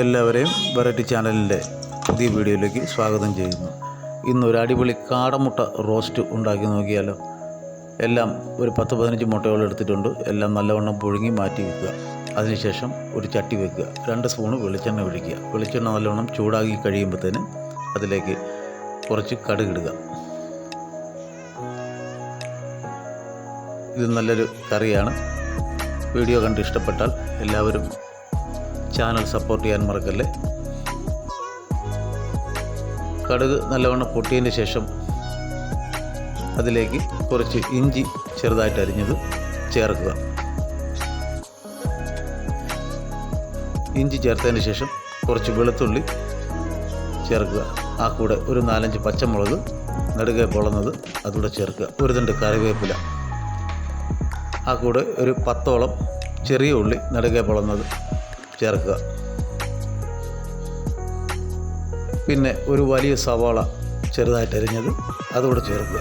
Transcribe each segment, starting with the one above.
എല്ലാവരെയും വെറൈറ്റി ചാനലിന്റെ പുതിയ വീഡിയോയിലേക്ക് സ്വാഗതം ചെയ്യുന്നു. ഇന്ന് ഒരു അടിപൊളി കാടമുട്ട റോസ്റ്റ് ഉണ്ടാക്കി നോക്കിയാലോ. എല്ലാം ഒരു പത്ത് പതിനഞ്ച് മുട്ടകൾ എടുത്തിട്ടുണ്ട്. എല്ലാം നല്ലവണ്ണം പുഴുങ്ങി മാറ്റി വെക്കുക. അതിനുശേഷം ഒരു ചട്ടി വെക്കുക. രണ്ട് സ്പൂണ് വെളിച്ചെണ്ണ ഒഴിക്കുക. വെളിച്ചെണ്ണ നല്ലവണ്ണം ചൂടാക്കി കഴിയുമ്പോഴത്തേന് അതിലേക്ക് കുറച്ച് കടുകിടുക ഇത് നല്ലൊരു കറിയാണ്. വീഡിയോ കണ്ട് ഇഷ്ടപ്പെട്ടാൽ എല്ലാവരും ചാനൽ സപ്പോർട്ട് ചെയ്യാൻ മറക്കല്ലേ? കടുക് നല്ലവണ്ണം പൊട്ടിയതിന് ശേഷം അതിലേക്ക് കുറച്ച് ഇഞ്ചി ചെറുതായിട്ട് അരിഞ്ഞത് ചേർക്കുക. ഇഞ്ചി ചേർത്തതിന് ശേഷം കുറച്ച് വെളുത്തുള്ളി ചേർക്കുക. ആ കൂടെ ഒരു നാലഞ്ച് പച്ചമുളക് നെടുകെ പൊളന്നത് അതുകൂടെ ചേർക്കുക. ഒരു തണ്ട് കറിവേപ്പില. ആ കൂടെ ഒരു പത്തോളം ചെറിയ ഉള്ളി നെടുകെ പൊളന്നത് ചേർക്കുക. പിന്നെ ഒരു വലിയ സവാള ചെറുതായിട്ട് അരിഞ്ഞത് അതുകൂടെ ചേർക്കുക.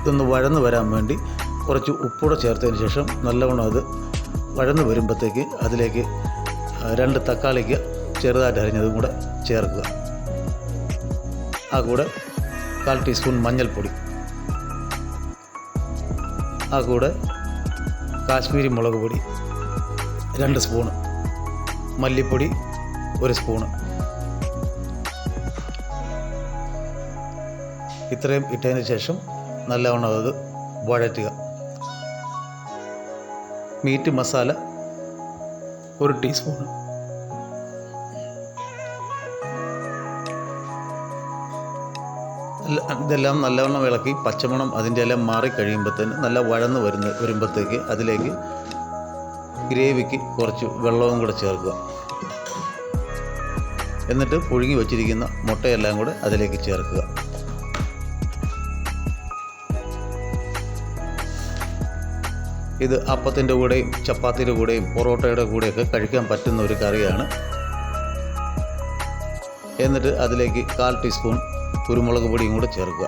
ഇതൊന്ന് വഴന്ന് വരാൻ വേണ്ടി കുറച്ച് ഉപ്പൂടെ ചേർത്തതിന് ശേഷം നല്ലവണ്ണം അത് വഴന്ന് വരുമ്പോഴത്തേക്ക് അതിലേക്ക് രണ്ട് തക്കാളിക്ക് ചെറുതായിട്ട് അരിഞ്ഞതും കൂടെ ചേർക്കുക. ആ കൂടെ കാൽ ടീസ്പൂൺ മഞ്ഞൾപ്പൊടി. ആ കൂടെ കാശ്മീരി മുളക് പൊടി. രണ്ട് സ്പൂണ്. മല്ലിപ്പൊടി ഒരു സ്പൂണ്. ഇത്രയും ഇട്ടതിന് ശേഷം നല്ലവണ്ണം അത് വഴറ്റുക. മീറ്റ് മസാല ഒരു ടീസ്പൂൺ ഇതെല്ലാം നല്ലവണ്ണം ഇളക്കി പച്ചമണം അതിന്റെ എല്ലാം മാറി കഴിയുമ്പോഴത്തേന് നല്ല വഴന്ന് വരുന്ന വരുമ്പോഴത്തേക്ക് അതിലേക്ക് ഗ്രേവിക്ക് കുറച്ച് വെള്ളവും കൂടെ ചേർക്കുക. എന്നിട്ട് പുഴുങ്ങി വച്ചിരിക്കുന്ന മുട്ടയെല്ലാം കൂടെ അതിലേക്ക് ചേർക്കുക. ഇത് അപ്പത്തിന്റെ കൂടെയും ചപ്പാത്തിയുടെ കൂടെയും പൊറോട്ടയുടെ കൂടെയൊക്കെ കഴിക്കാൻ പറ്റുന്ന ഒരു കറിയാണ്. എന്നിട്ട് അതിലേക്ക് കാൽ ടീസ്പൂൺ കുരുമുളക് പൊടിയും കൂടെ ചേർക്കുക.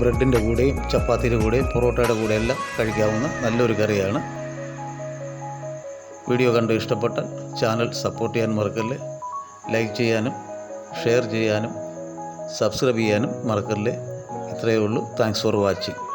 ബ്രെഡിന്റെ കൂടെയും ചപ്പാത്തിയുടെ കൂടെയും പൊറോട്ടയുടെ കൂടെ എല്ലാം കഴിക്കാവുന്ന നല്ലൊരു കറിയാണ്. വീഡിയോ കണ്ട് ഇഷ്ടപ്പെട്ട ചാനൽ സപ്പോർട്ട് ചെയ്യാൻ മറക്കല്ലേ? ലൈക്ക് ചെയ്യാനും ഷെയർ ചെയ്യാനും സബ്സ്ക്രൈബ് ചെയ്യാനും മറക്കല്ലേ? ഇത്രയേ ഉള്ളൂ. Thanks for watching.